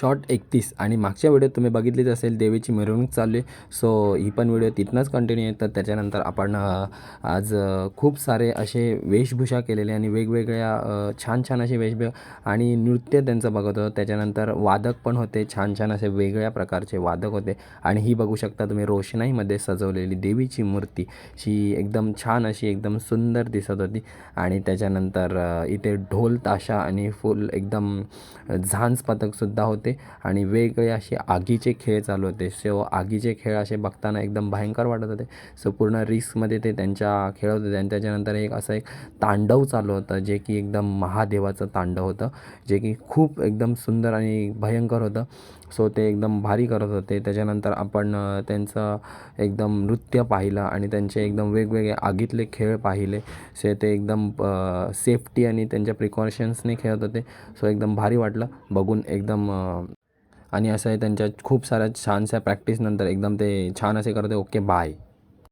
Short एकतीस. आणि मागच्या व्हिडिओत तुम्ही बघितलीच असेल देवीची मिरवणूक चालू आहे सो ही पण व्हिडिओ तिथनंच कंटिन्यू आहे. तर त्याच्यानंतर आपण आज खूप सारे असे वेशभूषा केलेले आणि वेगवेगळ्या छान छान असे वेशभूषा आणि नृत्य त्यांचं बघत होतो. त्याच्यानंतर वादक पण होते. छान छान असे वेगळ्या प्रकारचे वादक होते. आणि ही बघू शकता तुम्ही रोषणाईमध्ये सजवलेली देवीची मूर्ती. ही एकदम छान अशी एकदम सुंदर दिसत होती. आणि त्याच्यानंतर इथे ढोल ताशा आणि फुल एकदम झांज पथकसुद्धा होते. आणि वेगळे असे आगीचे खेळ चालू होते. सो आगीचे खेळ असे बघताना एकदम भयंकर वाटत होते. सो पूर्ण रिस्कमध्ये ते त्यांच्या खेळत होते. आणि त्याच्यानंतर एक असं एक तांडव चालू होतं जे की एकदम महादेवाचं तांडव होतं जे की खूप एकदम सुंदर आणि भयंकर होतं. सो ते एकदम भारी करत होते. त्याच्यानंतर आपण त्यांचं एकदम नृत्य पाहिलं आणि त्यांचे एकदम वेगवेगळे आगीतले खेळ पाहिले. से ते एकदम सेफ्टी आणि त्यांच्या प्रिकॉशन्सने खेळत होते. सो एकदम भारी वाटलं. बघून एकदम आणि असं आहे त्यांच्या खूप साऱ्या छानशा प्रॅक्टिसनंतर एकदम ते छान असे करते ओके बाय